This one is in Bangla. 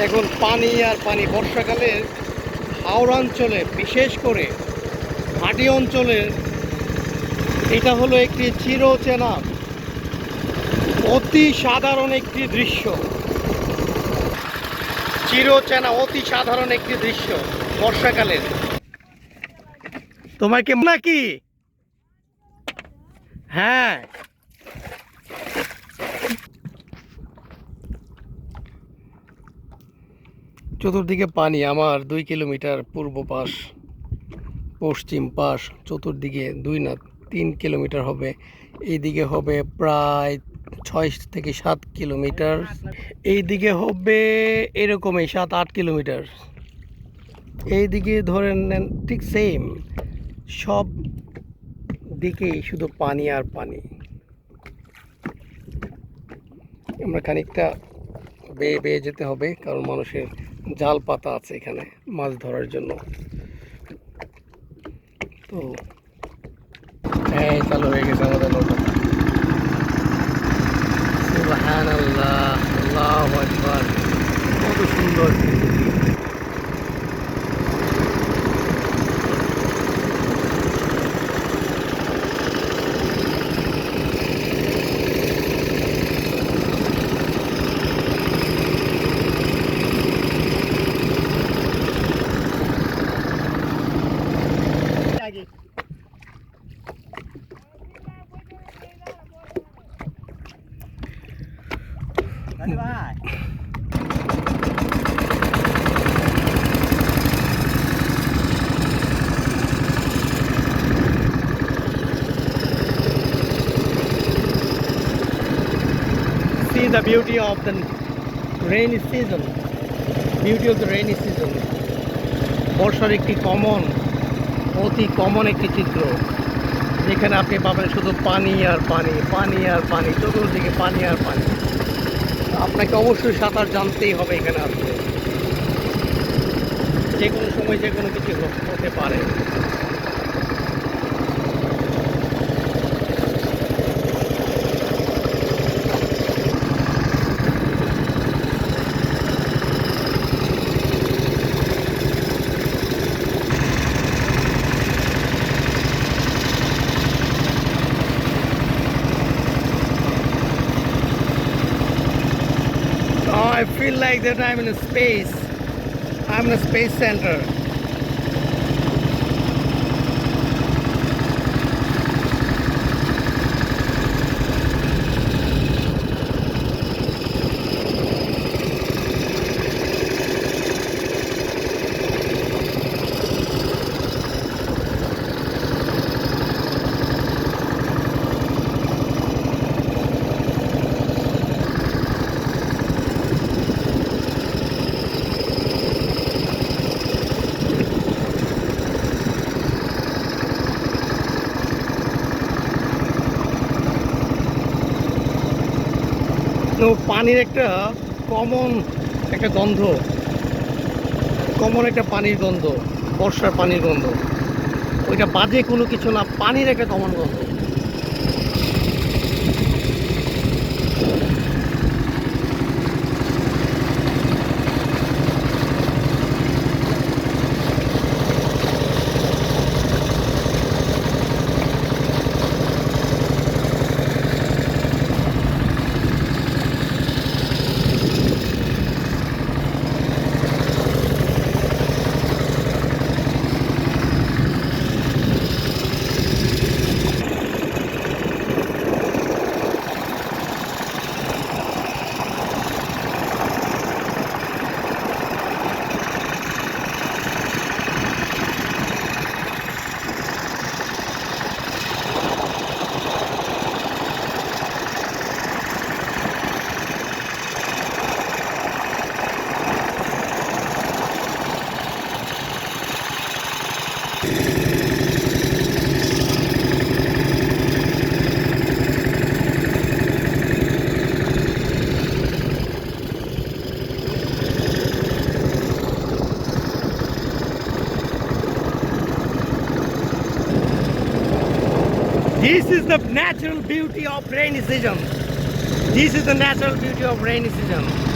দেখুন, পানি আর পানি। বর্ষাকালের হাওড়াঞ্চলে বিশেষ করে ভাটি অঞ্চলের এটা হলো একটি চিরচেনা, অতি সাধারণ একটি দৃশ্য। চিরচেনা, অতি সাধারণ একটি দৃশ্য বর্ষাকালের তোমাকে নাকি হ্যাঁ। চতুর্দিকে পানি, আমার দুই কিলোমিটার পূর্ব পাশ, পশ্চিম পাশ, চতুর্দিকে দুই না তিন কিলোমিটার হবে। এইদিকে হবে প্রায় ছয় থেকে সাত কিলোমিটার। এইদিকে হবে এরকমই সাত আট কিলোমিটার। এইদিকে ধরে নেন ঠিক সেম সব দিকেই শুধু পানি আর পানি। আমরা খানিকটা বেয়ে বেয়ে যেতে হবে, কারণ মানুষের জাল পাতা আছে এখানে মাছ ধরার জন্য। তো হ্যাঁ চালু হয়ে গেছে আমাদের নৌকা। সুবহানাল্লাহ, আল্লাহ আকবার। কত সুন্দর। See the beauty of the rainy season. Beauty of the rainy season. বর্ষার একটি কমন, অতি কমন একটি চিত্র। যেখানে আপনি পাবেন শুধু পানি আর পানি পানি আর পানি, চতুর্দিকে পানি আর পানি। আপনাকে অবশ্যই সাঁতার জানতেই হবে এখানে আসলে যে কোনো সময় যে কোনো কিছু হতে পারে। Feel like that I'm in a space. I'm in a space center. তো পানির একটা কমন একটা গন্ধ। কমন একটা পানির গন্ধ, বর্ষার পানির গন্ধ। ওইটা বাজে কোনো কিছু না, পানির একটা কমন গন্ধ। This is the natural beauty of rainy season. This is the natural beauty of rainy season.